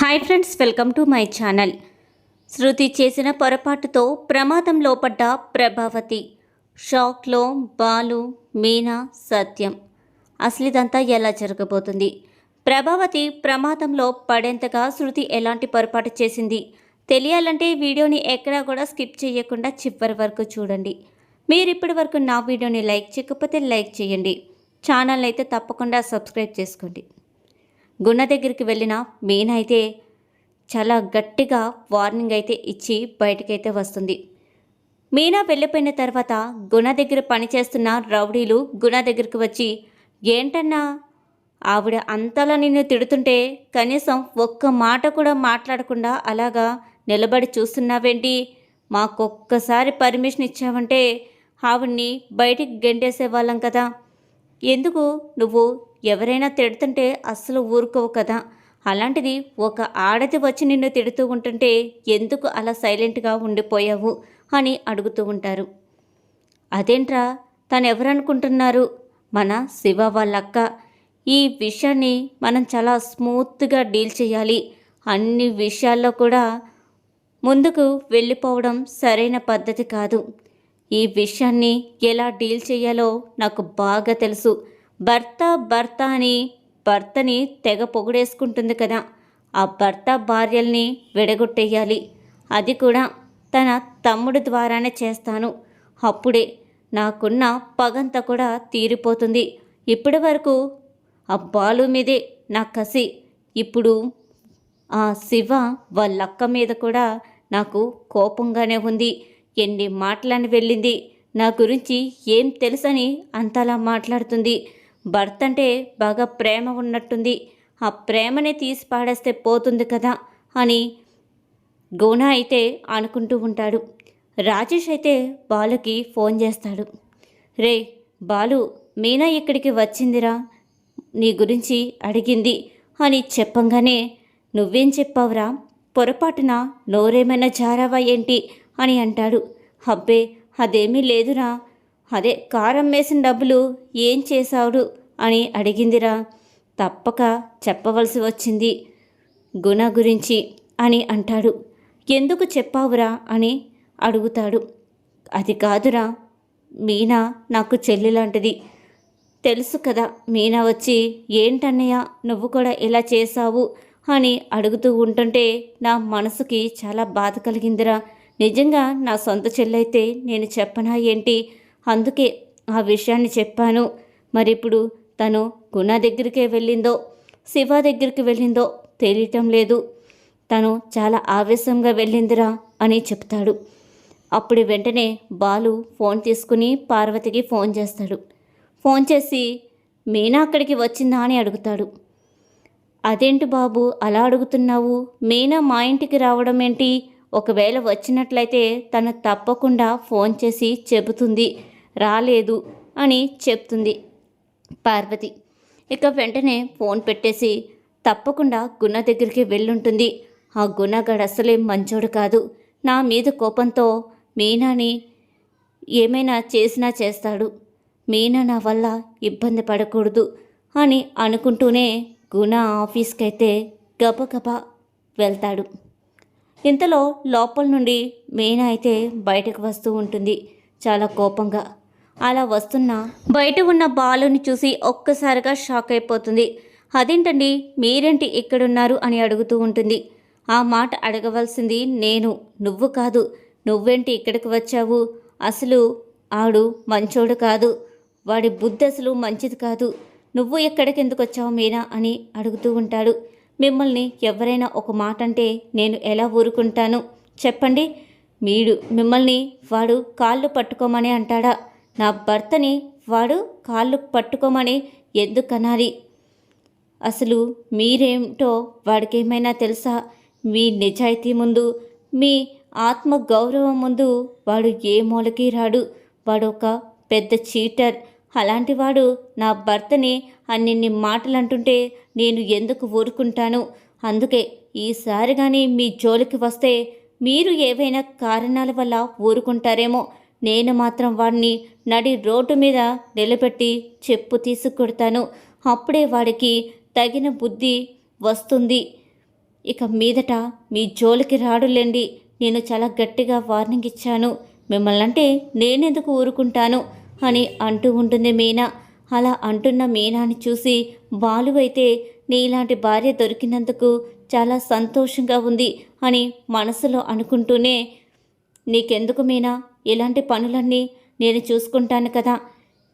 Hi friends welcome to my channel. Shruti చేసిన పొరపాటుతో ప్రమాదంలో పడ్డ ప్రభావతి. షాక్లో బాలు మీనా సత్యం. అసలు ఇదంతా ఎలా జరగబోతుంది? ప్రభావతి ప్రమాదంలో పడేంతగా శృతి ఎలాంటి పొరపాటు చేసింది? తెలియాలంటే వీడియోని ఎక్కడా కూడా స్కిప్ చేయకుండా చివరి వరకు చూడండి. మీరు ఇప్పటి వరకు నా వీడియోని లైక్ చేయకపోతే లైక్ చేయండి. ఛానల్ అయితే తప్పకుండా సబ్స్క్రైబ్ చేసుకోండి. గుణ దగ్గరికి వెళ్ళిన మీనా అయితే చాలా గట్టిగా వార్నింగ్ అయితే ఇచ్చి బయటకైతే వస్తుంది. మీనా వెళ్ళిపోయిన తర్వాత గుణ దగ్గర పనిచేస్తున్న రౌడీలు గుణ దగ్గరికి వచ్చి ఏంటన్నా? ఆవిడ అంతలా నిన్ను తిడుతుంటే కనీసం ఒక్క మాట కూడా మాట్లాడకుండా అలాగా నిలబడి చూస్తున్నావేంటి? మాకొక్కసారి పర్మిషన్ ఇచ్చావంటే ఆవిడ్ని బయటికి గెంటేసేవాళ్ళం కదా. ఎందుకు? నువ్వు ఎవరైనా తిడుతుంటే అస్సలు ఊరుకోవు కదా. అలాంటిది ఒక ఆడది వచ్చి నిన్ను తిడుతూ ఉంటుంటే ఎందుకు అలా సైలెంట్గా ఉండిపోయావు? అని అడుగుతూ ఉంటారు. అదేంట్రా? తను ఎవరనుకుంటున్నారు మన శివ వాళ్ళక్క. ఈ విషయాన్ని మనం చాలా స్మూత్గా డీల్ చేయాలి. అన్ని విషయాల్లో కూడా ముందుకు వెళ్ళిపోవడం సరైన పద్ధతి కాదు. ఈ విషయాన్ని ఎలా డీల్ చేయాలో నాకు బాగా తెలుసు. భర్త భర్త అని భర్తని తెగ పొగిడేసుకుంటుంది కదా. ఆ భర్త భార్యల్ని విడగొట్టేయాలి. అది కూడా తన తమ్ముడు ద్వారానే చేస్తాను. అప్పుడే నాకున్న పగంతా కూడా తీరిపోతుంది. ఇప్పటి వరకు ఆ బాలు మీదే నా కసి. ఇప్పుడు ఆ శివ వాళ్ళక్క మీద కూడా నాకు కోపంగానే ఉంది. ఎన్ని మాటలని వెళ్ళింది? నా గురించి ఏం తెలుసని అంతలా మాట్లాడుతుంది. భర్త అంటే బాగా ప్రేమ ఉన్నట్టుంది. ఆ ప్రేమనే తీసి పాడేస్తే పోతుంది కదా అని గుణ అయితే అనుకుంటూ ఉంటాడు. రాజేష్ అయితే బాలుకి ఫోన్ చేస్తాడు. రే బాలు మీనా ఇక్కడికి వచ్చిందిరా? నీ గురించి అడిగింది అని చెప్పంగానే నువ్వేం చెప్పావురా? పొరపాటున నోరేమైనా జారావా ఏంటి? అని అంటాడు. అబ్బే అదేమీ లేదురా. అదే కారం వేసిన డబ్బులు ఏం చేశావుడు అని అడిగిందిరా. తప్పక చెప్పవలసి వచ్చింది. గుణ గురించి అని అంటాడు. ఎందుకు చెప్పావురా అని అడుగుతాడు. అది కాదురా మీనా నాకు చెల్లి లాంటిది తెలుసు కదా మీనా వచ్చి ఏంటన్నయ్య నువ్వు కూడా ఇలా చేశావు? అని అడుగుతూ ఉంటుంటే నా మనసుకి చాలా బాధ కలిగిందిరా. నిజంగా నా సొంత చెల్లైతే నేను చెప్పనా ఏంటి? అందుకే ఆ విషయాన్ని చెప్పాను. మరి ఇప్పుడు తను గుణ దగ్గరికే వెళ్ళిందో శివ దగ్గరికి వెళ్ళిందో తెలియటం లేదు. తను చాలా ఆవేశంగా వెళ్ళిందిరా అని చెప్తాడు. అప్పుడు వెంటనే బాలు ఫోన్ తీసుకుని పార్వతికి ఫోన్ చేస్తాడు. ఫోన్ చేసి మీనా అక్కడికి వచ్చిందా? అని అడుగుతాడు. అదేంటి బాబు అలా అడుగుతున్నావు? మీనా మా ఇంటికి రావడం ఏంటి? ఒకవేళ వచ్చినట్లయితే తను తప్పకుండా ఫోన్ చేసి చెబుతుంది. రాలేదు అని చెప్తుంది పార్వతి. ఇక వెంటనే ఫోన్ పెట్టేసి తప్పకుండా గుణ దగ్గరికి వెళ్ళుంటుంది. ఆ గుణగాడు అసలే మంచోడు కాదు. నా మీద కోపంతో మీనాని ఏమైనా చేసినా చేస్తాడు. మీనా నా వల్ల ఇబ్బంది పడకూడదు అని అనుకుంటూనే గుణ ఆఫీస్కైతే గబగబా వెళ్తాడు. ఇంతలో లోపల నుండి మీనా అయితే బయటకు వస్తూ ఉంటుంది. చాలా కోపంగా. అలా వస్తున్న బయట ఉన్న బాలుని చూసి ఒక్కసారిగా షాక్ అయిపోతుంది. అదేంటండి మీరేంటి ఇక్కడున్నారు అని అడుగుతూ ఉంటుంది. ఆ మాట అడగవలసింది నేను నువ్వు కాదు. నువ్వేంటి ఇక్కడికి వచ్చావు? అసలు ఆడు మంచోడు కాదు. వాడి బుద్ధి అసలు మంచిది కాదు. నువ్వు ఎక్కడికి ఎందుకు వచ్చావు మీనా అని అడుగుతూ ఉంటాడు. మిమ్మల్ని ఎవరైనా ఒక మాట అంటే నేను ఎలా ఊరుకుంటాను? చెప్పండి. మీడు మిమ్మల్ని వాడు కాళ్ళు పట్టుకోమని అంటాడా? నా భర్తని వాడు కాళ్ళు పట్టుకోమని ఎందుకనాలి? అసలు మీరేమిటో వాడికేమైనా తెలుసా? మీ నిజాయితీ ముందు మీ ఆత్మ గౌరవం ముందు వాడు ఏ మూలకి రాడు? వాడు ఒక పెద్ద చీటర్. అలాంటి వాడు నా భర్తని అన్నిన్ని మాటలు అంటుంటే నేను ఎందుకు ఊరుకుంటాను? అందుకే ఈసారి కానీ మీ జోలికి వస్తే మీరు ఏవైనా కారణాల వల్ల ఊరుకుంటారేమో? నేను మాత్రం వాడిని నడి రోడ్డు మీద నిలబెట్టి చెప్పు తీసుకొడతాను. అప్పుడే వాడికి తగిన బుద్ధి వస్తుంది. ఇక మీదట మీ జోలికి రాడులేండి. నేను చాలా గట్టిగా వార్నింగ్ ఇచ్చాను. మిమ్మల్ని అంటే నేనెందుకు ఊరుకుంటాను? అని అంటూ ఉంటుంది మీనా. అలా అంటున్న మీనాని చూసి బాలు అయితే నీలాంటి భార్య దొరికినందుకు చాలా సంతోషంగా ఉంది అని మనసులో అనుకుంటూనే నీకెందుకు మీనా? ఇలాంటి పనులన్నీ నేను చూసుకుంటాను కదా.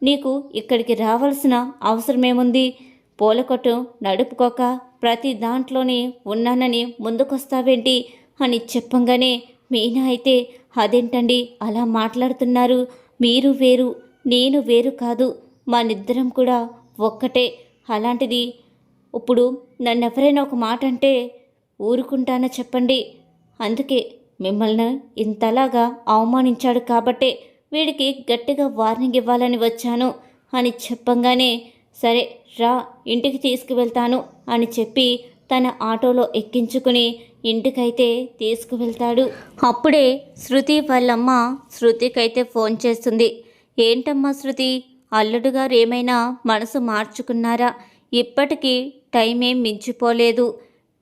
నీకు ఇక్కడికి రావాల్సిన అవసరమేముంది? పూలకొట్టు నడుపుకోక ప్రతి దాంట్లోనే ఉన్నానని ముందుకొస్తావేంటి? అని చెప్పంగానే మీనా అయితే అదేంటండి? అలా మాట్లాడుతున్నారు. మీరు వేరు. నేను వేరు కాదు. మనిద్దరం కూడా ఒక్కటే. అలాంటిది ఇప్పుడు నన్ను ఎవరైనా ఒక మాట అంటే ఊరుకుంటానా చెప్పండి. అందుకే మిమ్మల్ని ఇంతలాగా అవమానించాడు కాబట్టే వీడికి గట్టిగా వార్నింగ్ ఇవ్వాలని వచ్చాను అని చెప్పంగానే సరే రా ఇంటికి తీసుకువెళ్తాను అని చెప్పి తన ఆటోలో ఎక్కించుకుని ఇంటికైతే తీసుకువెళ్తాడు. అప్పుడే శృతి వాళ్ళమ్మ శృతికైతే ఫోన్ చేస్తుంది. ఏంటమ్మా శృతి? అల్లుడుగారు ఏమైనా మనసు మార్చుకున్నారా? ఇప్పటికీ టైం ఏం మించిపోలేదు.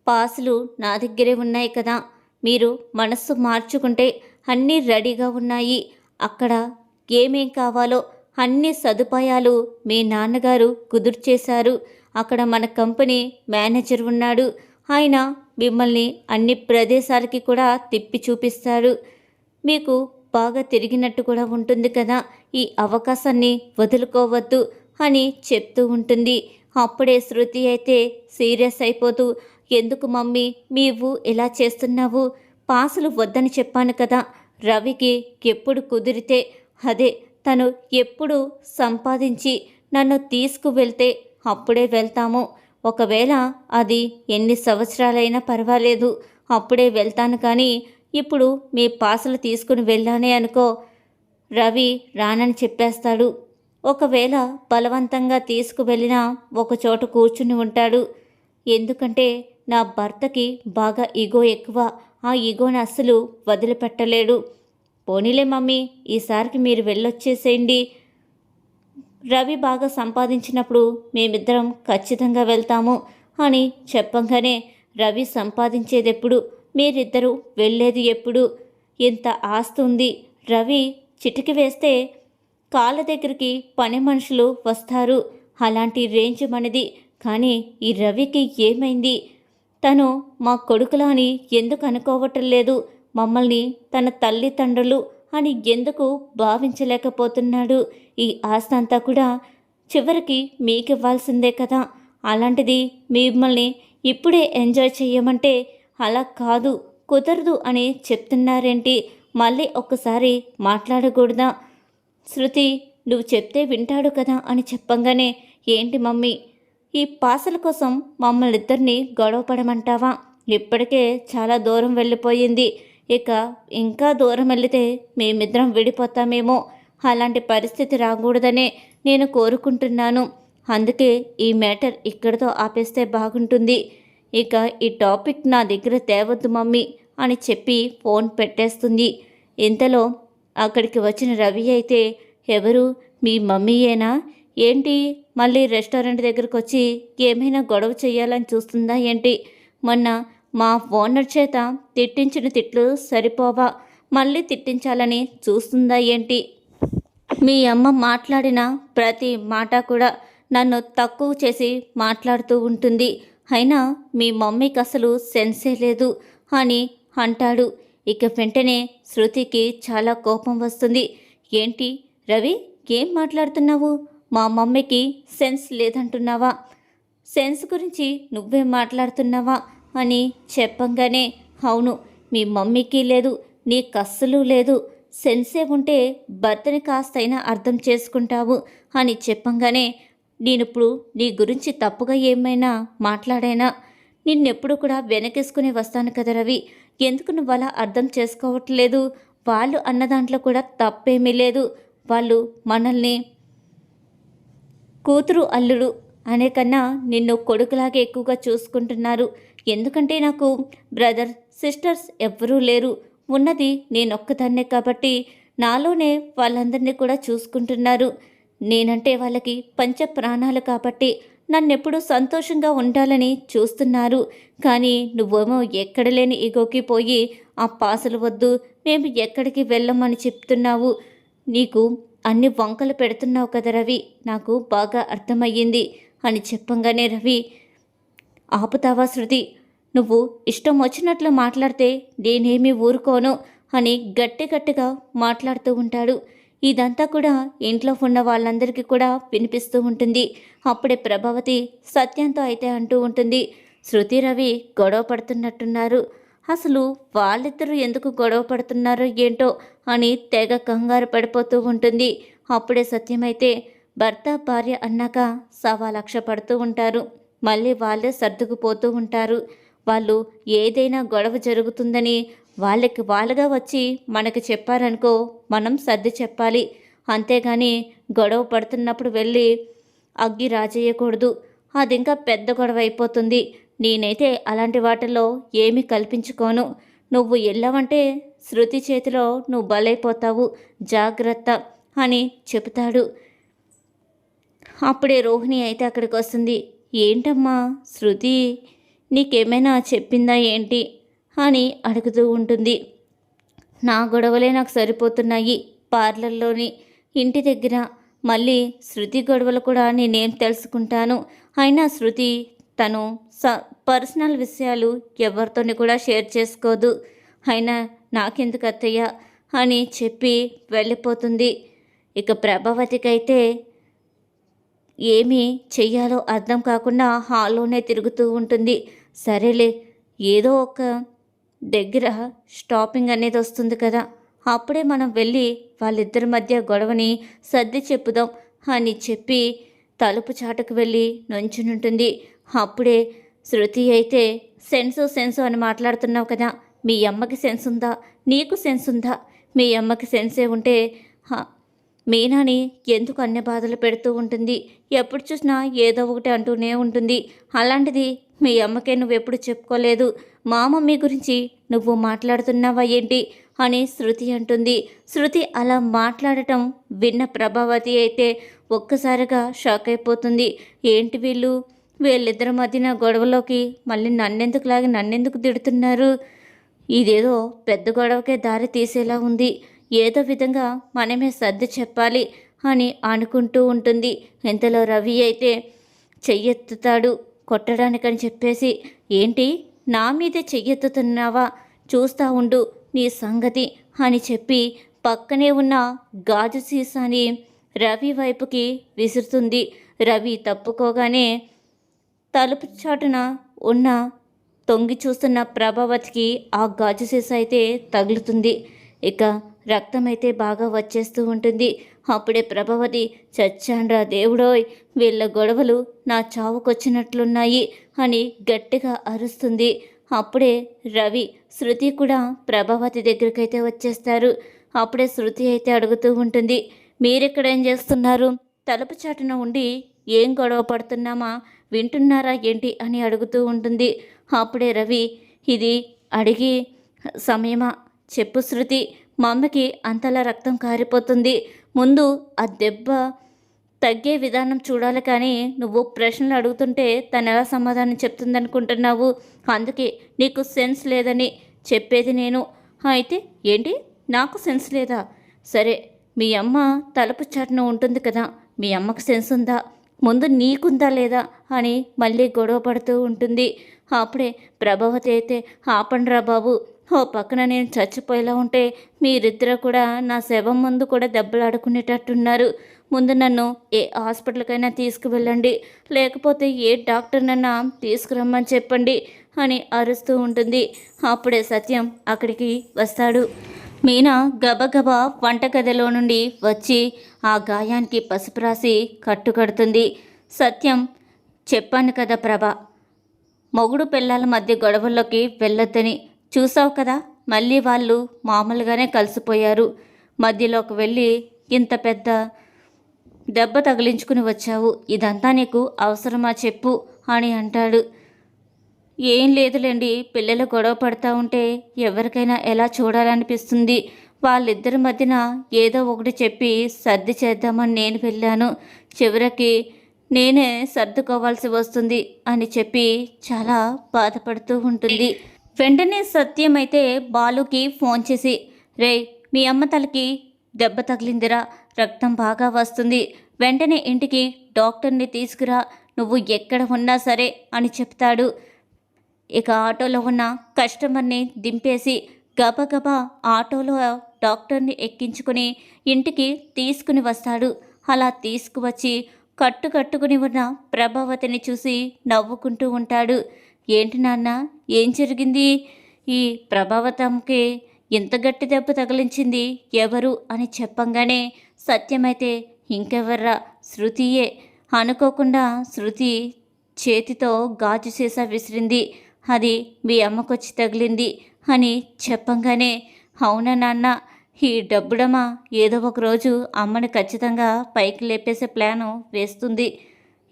పాసులు నా దగ్గరే ఉన్నాయి కదా. మీరు మనస్సు మార్చుకుంటే అన్నీ రెడీగా ఉన్నాయి. అక్కడ ఏమేం కావాలో అన్ని సదుపాయాలు మీ నాన్నగారు కుదుర్చేశారు. అక్కడ మన కంపెనీ మేనేజర్ ఉన్నాడు. ఆయన మిమ్మల్ని అన్ని ప్రదేశాలకి కూడా తిప్పి చూపిస్తారు మీకు బాగా తిరిగినట్టు కూడా ఉంటుంది కదా. ఈ అవకాశాన్ని వదులుకోవద్దు అని చెప్తూ ఉంటుంది. అప్పుడే శృతి అయితే సీరియస్ అయిపోతూ ఎందుకు మమ్మీ నీవు ఇలా చేస్తున్నావు? పాసులు వద్దని చెప్పాను కదా. రవికి ఎప్పుడు కుదిరితే అదే తను ఎప్పుడు సంపాదించి నన్ను తీసుకువెళ్తే అప్పుడే వెళ్తాము. ఒకవేళ అది ఎన్ని సంవత్సరాలైనా పర్వాలేదు అప్పుడే వెళ్తాను కానీ ఇప్పుడు మీ పాసులు తీసుకుని వెళ్ళానే అనుకో. రవి రానని చెప్పేస్తాడు. ఒకవేళ బలవంతంగా తీసుకువెళ్ళినా ఒకచోట కూర్చుని ఉంటాడు. ఎందుకంటే నా భర్తకి బాగా ఈగో ఎక్కువ. ఆ ఈగోని అస్సలు వదిలిపెట్టలేడు. పోనీలే మమ్మీ ఈసారికి మీరు వెళ్ళొచ్చేసేయండి. రవి బాగా సంపాదించినప్పుడు మేమిద్దరం ఖచ్చితంగా వెళ్తాము అని చెప్పంగానే రవి సంపాదించేది ఎప్పుడు మీరిద్దరూ వెళ్ళేది ఎప్పుడు? ఇంత ఆస్తుంది. ఉంది రవి చిటికి వేస్తే కాళ్ళ దగ్గరికి పని మనుషులు వస్తారు. అలాంటి రేంజ్ మనది. కానీ ఈ రవికి ఏమైంది? తను మా కొడుకులా అని ఎందుకు అనుకోవటం లేదు? మమ్మల్ని తన తల్లిదండ్రులు అని ఎందుకు భావించలేకపోతున్నాడు? ఈ ఆస్తి అంతా కూడా చివరికి మీకివ్వాల్సిందే కదా. అలాంటిది మిమ్మల్ని ఇప్పుడే ఎంజాయ్ చేయమంటే అలా కాదు కుదరదు అని చెప్తున్నారేంటి? మళ్ళీ ఒక్కసారి మాట్లాడకూడదా? శృతి నువ్వు చెప్తే వింటాడు కదా అని చెప్పంగానే ఏంటి మమ్మీ? ఈ పాసల కోసం మమ్మల్ని ఇద్దరిని గొడవపడమంటావా ఇప్పటికే చాలా దూరం వెళ్ళిపోయింది. ఇక ఇంకా దూరం వెళితే మేమిద్దరం విడిపోతామేమో. అలాంటి పరిస్థితి రాకూడదనే నేను కోరుకుంటున్నాను. అందుకే ఈ మ్యాటర్ ఇక్కడితో ఆపేస్తే బాగుంటుంది. ఇక ఈ టాపిక్ నా దగ్గర తేవద్దు మమ్మీ అని చెప్పి ఫోన్ పెట్టేస్తుంది. ఇంతలో అక్కడికి వచ్చిన రవి అయితే ఎవరు? మీ మమ్మీయేనా? ఏంటి? మళ్ళీ రెస్టారెంట్ దగ్గరకు వచ్చి ఏమైనా గొడవ చేయాలని చూస్తుందా ఏంటి? మొన్న మా ఓనర్ చేత తిట్టించిన తిట్లు సరిపోవా? మళ్ళీ తిట్టించాలని చూస్తుందా ఏంటి? మీ అమ్మ మాట్లాడిన ప్రతి మాట కూడా నన్ను తక్కువ చేసి మాట్లాడుతూ ఉంటుంది. అయినా మీ మమ్మీకి అసలు సెన్సే లేదు అని అంటాడు. ఇక వెంటనే శృతికి చాలా కోపం వస్తుంది. ఏంటి రవి ఏం మాట్లాడుతున్నావు? మా మమ్మీకి సెన్స్ లేదంటున్నావా? సెన్స్ గురించి నువ్వే మాట్లాడుతున్నావా? అని చెప్పంగానే అవును మీ మమ్మీకి లేదు నీ కస్సులు లేదు. సెన్సే ఉంటే భర్తని కాస్తైనా అర్థం చేసుకుంటావు అని చెప్పంగానే నేనిప్పుడు నీ గురించి తప్పుగా ఏమైనా మాట్లాడైనా నిన్నెప్పుడు కూడా వెనకేసుకుని వస్తాను కదా రవి. ఎందుకు నువ్వు అలా అర్థం చేసుకోవట్లేదు? వాళ్ళు అన్న దాంట్లో కూడా తప్పేమీ లేదు. వాళ్ళు మనల్ని కూతురు అల్లుడు అనే కన్నా నిన్ను కొడుకులాగే ఎక్కువగా చూసుకుంటున్నారు. ఎందుకంటే నాకు బ్రదర్ సిస్టర్స్ ఎవ్వరూ లేరు. ఉన్నది నేనొక్కదాన్నే కాబట్టి నాలోనే వాళ్ళందరినీ కూడా చూసుకుంటున్నారు. నేనంటే వాళ్ళకి పంచ ప్రాణాలు కాబట్టి నన్నెప్పుడూ సంతోషంగా ఉండాలని చూస్తున్నారు. కానీ నువ్వేమో ఎక్కడ లేని ఇగోకి పోయి ఆ పాసలు వద్దు మేము ఎక్కడికి వెళ్ళమని చెప్తున్నావు. నీకు అన్ని వంకలు పెడుతున్నావు కదా రవి నాకు బాగా అర్థమయ్యింది అని చెప్పంగానే రవి ఆపుతావా శృతి? నువ్వు ఇష్టం వచ్చినట్లు మాట్లాడితే నేనేమీ ఊరుకోను అని గట్టి గట్టిగా మాట్లాడుతూ ఉంటాడు. ఇదంతా కూడా ఇంట్లో ఉన్న వాళ్ళందరికీ కూడా వినిపిస్తూ ఉంటుంది. అప్పుడే ప్రభావతి సత్యంతో అయితే అంటూ ఉంటుంది శృతి రవి గొడవ పడుతున్నట్టున్నారు. అసలు వాళ్ళిద్దరూ ఎందుకు గొడవ పడుతున్నారో ఏంటో అని తెగ కంగారు పడిపోతూ ఉంటుంది. అప్పుడే సత్యమైతే భర్త భార్య అన్నాక సవాలక్ష పడుతూ ఉంటారు. మళ్ళీ వాళ్ళే సర్దుకుపోతూ ఉంటారు. వాళ్ళు ఏదైనా గొడవ జరుగుతుందని వాళ్ళకి వాళ్ళగా వచ్చి మనకు చెప్పారనుకో మనం సర్ది చెప్పాలి. అంతేగాని గొడవ పడుతున్నప్పుడు వెళ్ళి అగ్గి రాజేయకూడదు. అది ఇంకా పెద్ద గొడవ అయిపోతుంది. నేనైతే అలాంటి వాటిల్లో ఏమీ కల్పించుకోను. నువ్వు వెళ్ళావంటే శృతి చేతిలో నువ్వు బలైపోతావు. జాగ్రత్త అని చెబుతాడు. అప్పుడే రోహిణి అయితే అక్కడికి వస్తుంది ఏంటమ్మా శృతి నీకేమైనా చెప్పిందా ఏంటి? అని అడుగుతూ ఉంటుంది. నా గొడవలే నాకు సరిపోతున్నాయి. పార్లర్లోని ఇంటి దగ్గర మళ్ళీ శృతి గొడవలు కూడా నేనేం తెలుసుకుంటాను. అయినా శృతి తను స పర్సనల్ విషయాలు ఎవరితోని కూడా షేర్ చేసుకోదు. అయినా నాకెందుకు అత్తయ్య అని చెప్పి వెళ్ళిపోతుంది. ఇక ప్రభావతికైతే ఏమి చెయ్యాలో అర్థం కాకుండా హాల్లోనే తిరుగుతూ ఉంటుంది. సరేలే ఏదో ఒక దగ్గర స్టాపింగ్ అనేది వస్తుంది కదా. అప్పుడే మనం వెళ్ళి వాళ్ళిద్దరి మధ్య గొడవని సర్ది చెప్పుదాం అని చెప్పి తలుపు చాటుకు వెళ్ళి నుంచునుంటుంది. అప్పుడే శృతి అయితే సెన్సు సెన్సు అని మాట్లాడుతున్నావు కదా. మీ అమ్మకి సెన్స్ ఉందా నీకు సెన్స్ ఉందా మీ అమ్మకి సెన్సే ఉంటే హ, మీనాని ఎందుకు అన్ని బాధలు పెడుతూ ఉంటుంది? ఎప్పుడు చూసినా ఏదో ఒకటి అంటూనే ఉంటుంది. అలాంటిది మీ అమ్మకే నువ్వు ఎప్పుడు చెప్పుకోలేదు మా మమ్మీ గురించి నువ్వు మాట్లాడుతున్నావా ఏంటి? అని శృతి అంటుంది. శృతి అలా మాట్లాడటం విన్న ప్రభావతి అయితే ఒక్కసారిగా షాక్ అయిపోతుంది. ఏంటి వీళ్ళు? వీళ్ళిద్దరి మధ్యన గొడవలోకి మళ్ళీ నన్నెందుకు లాగి నన్నెందుకు తిడుతున్నారు? ఇదేదో పెద్ద గొడవకే దారి తీసేలా ఉంది. ఏదో విధంగా మనమే సర్ది చెప్పాలి అని అనుకుంటూ ఉంటుంది. ఇంతలో రవి అయితే చెయ్యెత్తుతాడు కొట్టడానికని చెప్పేసి ఏంటి? నా మీదే చెయ్యెత్తుతున్నావా? చూస్తా ఉండు నీ సంగతి అని చెప్పి పక్కనే ఉన్న గాజు సీసాని రవి వైపుకి విసురుతుంది. రవి తప్పుకోగానే తలుపు చాటున ఉన్న తొంగి చూస్తున్న ప్రభావతికి ఆ గాజు సీసా అయితే తగులుతుంది. ఇక రక్తం అయితే బాగా వచ్చేస్తూ ఉంటుంది. అప్పుడే ప్రభావతి చచ్చాండ్రా దేవుడోయ్ వీళ్ళ గొడవలు నా చావుకొచ్చినట్లున్నాయి అని గట్టిగా అరుస్తుంది. అప్పుడే రవి శృతి కూడా ప్రభావతి దగ్గరికైతే వచ్చేస్తారు. అప్పుడే శృతి అయితే అడుగుతూ ఉంటుంది మీరెక్కడ ఏం చేస్తున్నారు? తలుపు చాటున ఉండి ఏం గొడవ పడుతున్నామా? వింటున్నారా ఏంటి? అని అడుగుతూ ఉంటుంది. అప్పుడే రవి ఇది అడిగి సమయమా? చెప్పు శృతి మా అమ్మకి అంతలా రక్తం కారిపోతుంది. ముందు ఆ దెబ్బ తగ్గే విధానం చూడాలి కానీ నువ్వు ప్రశ్నలు అడుగుతుంటే తను ఎలా సమాధానం చెప్తుందనుకుంటున్నావు? అందుకే నీకు సెన్స్ లేదని చెప్పేది నేను. అయితే ఏంటి? నాకు సెన్స్ లేదా? సరే మీ అమ్మ తలుపు చాటున ఉంటుంది కదా మీ అమ్మకు సెన్స్ ఉందా? ముందు నీకుందా లేదా అని మళ్ళీ గొడవ పడుతూ ఉంటుంది. అప్పుడే ప్రభావతి అయితే ఆపండ్రా బాబు ఓ పక్కన నేను చచ్చిపోయేలా ఉంటే మీరిద్దరు కూడా నా శవం ముందు కూడా దెబ్బలాడుకునేటట్టున్నారు. ముందు నన్ను ఏ హాస్పిటల్కైనా తీసుకువెళ్ళండి. లేకపోతే ఏ డాక్టర్నైనా తీసుకురమ్మని చెప్పండి అని అరుస్తూ ఉంటుంది. అప్పుడే సత్యం అక్కడికి వస్తాడు. మీనా గబగబా వంటగదిలో నుండి వచ్చి ఆ గాయానికి పసుపు రాసి కట్టుకడుతుంది. సత్యం చెప్పాను కదా ప్రభ మొగుడు పిల్లల మధ్య గొడవల్లోకి వెళ్ళొద్దని. చూసావు కదా మళ్ళీ వాళ్ళు మామూలుగానే కలిసిపోయారు. మధ్యలోకి వెళ్ళి ఇంత పెద్ద దెబ్బ తగిలించుకుని వచ్చావు. ఇదంతా నీకు అవసరమా చెప్పు అని అంటాడు. ఏం లేదులేండి పిల్లలు గొడవ పడతా ఉంటే ఎవరికైనా ఎలా చూడాలనిపిస్తుంది? వాళ్ళిద్దరి మధ్యన ఏదో ఒకటి చెప్పి సర్ది చేద్దామని నేను వెళ్ళాను. చివరికి నేనే సర్దుకోవాల్సి వస్తుంది అని చెప్పి చాలా బాధపడుతూ ఉంటుంది. వెంటనే సత్యం అయితే బాలుకి ఫోన్ చేసి రే మీ అమ్మ తలకి దెబ్బ తగిలిందిరా రక్తం బాగా వస్తుంది. వెంటనే ఇంటికి డాక్టర్ని తీసుకురా నువ్వు ఎక్కడ ఉన్నా సరే అని చెప్తాడు. ఇక ఆటోలో ఉన్న కస్టమర్ని దింపేసి గబగబా ఆటోలో డాక్టర్ని ఎక్కించుకుని ఇంటికి తీసుకుని వస్తాడు. అలా తీసుకువచ్చి కట్టు కట్టుకుని ఉన్న ప్రభావతిని చూసి నవ్వుకుంటూ ఉంటాడు. ఏంటి నాన్న? ఏం జరిగింది? ఈ ప్రభావతంకి ఇంత గట్టి దెబ్బ తగిలించింది ఎవరు అని చెప్పంగానే సత్యమైతే ఇంకెవర్రా? శృతియే. అనుకోకుండా శృతి చేతితో గాజు సీసా విసిరింది. అది మీ అమ్మకొచ్చి తగిలింది అని చెప్పంగానే అవునా నాన్న? ఈ డబ్బుడమా ఏదో ఒక రోజు అమ్మని ఖచ్చితంగా పైకి లేపేసే ప్లాను వేస్తుంది.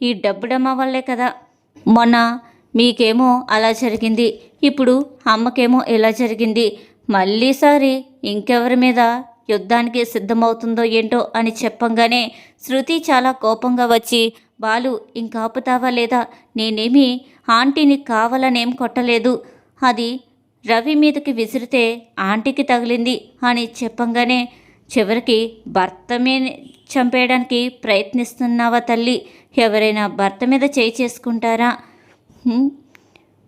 ఈ డబ్బుడమ్మ వల్లే కదా మొన్న మీకేమో అలా జరిగింది. ఇప్పుడు అమ్మకేమో ఇలా జరిగింది. మళ్ళీసారి ఇంకెవరి మీద యుద్ధానికి సిద్ధమవుతుందో ఏంటో అని చెప్పంగానే శృతి చాలా కోపంగా వచ్చి బాలు ఇంకాపుతావా లేదా? నేనేమి ఆంటీని కావాలనేం కొట్టలేదు. అది రవి మీదకి విసిరితే ఆంటీకి తగిలింది అని చెప్పంగానే చివరికి భర్తమే చంపేయడానికి ప్రయత్నిస్తున్నావా తల్లి? ఎవరైనా భర్త మీద చేయి చేసుకుంటారా?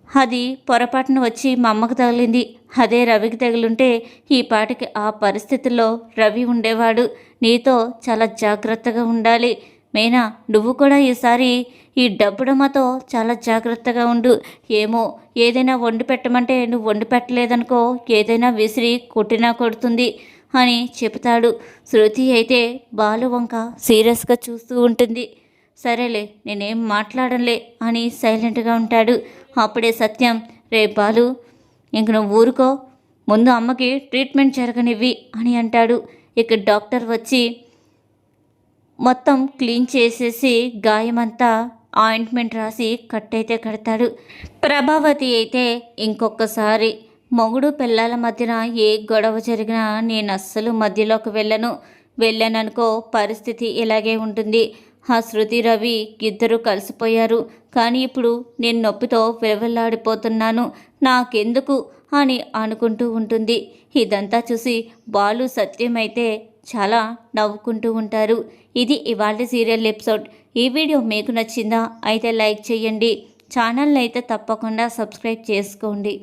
అది పొరపాటున వచ్చి మా అమ్మకు తగిలింది. అదే రవికి తగిలింటే ఈ పాటికి ఆ పరిస్థితుల్లో రవి ఉండేవాడు. నీతో చాలా జాగ్రత్తగా ఉండాలి. మేనా నువ్వు కూడా ఈసారి ఈ డబ్బుడమ్మతో చాలా జాగ్రత్తగా ఉండు. ఏమో ఏదైనా వండి పెట్టమంటే నువ్వు వండి పెట్టలేదనుకో ఏదైనా విసిరి కొట్టినా కొడుతుంది అని చెబుతాడు. శృతి అయితే బాలు వంక సీరియస్గా చూస్తూ ఉంటుంది. సరేలే నేనేం మాట్లాడంలే అని సైలెంట్గా ఉంటాడు. అప్పుడే సత్యం రే బాలు ఇంక నువ్వు ఊరుకో. ముందు అమ్మకి ట్రీట్మెంట్ జరగనివ్వి అని అంటాడు. ఇక డాక్టర్ వచ్చి మొత్తం క్లీన్ చేసేసి గాయమంతా ఆయింట్మెంట్ రాసి కట్టయితే కడతాడు. ప్రభావతి అయితే ఇంకొకసారి మొగుడు పిల్లల మధ్యన ఏ గొడవ జరిగినా నేను అస్సలు మధ్యలోకి వెళ్ళను. వెళ్ళాననుకో పరిస్థితి ఇలాగే ఉంటుంది. ఆ శృతి రవి ఇద్దరు కలిసిపోయారు. కానీ ఇప్పుడు నేను నొప్పితో విలవిల్లాడిపోతున్నాను. నాకెందుకు అని అనుకుంటూ ఉంటుంది. ఇదంతా చూసి బాలు సత్యమైతే చాలా నవ్వుకుంటూ ఉంటారు. ఇది ఇవాళ సీరియల్ ఎపిసోడ్. ఈ వీడియో మీకు నచ్చిందా? అయితే లైక్ చేయండి. ఛానల్ని అయితే తప్పకుండా సబ్స్క్రైబ్ చేసుకోండి.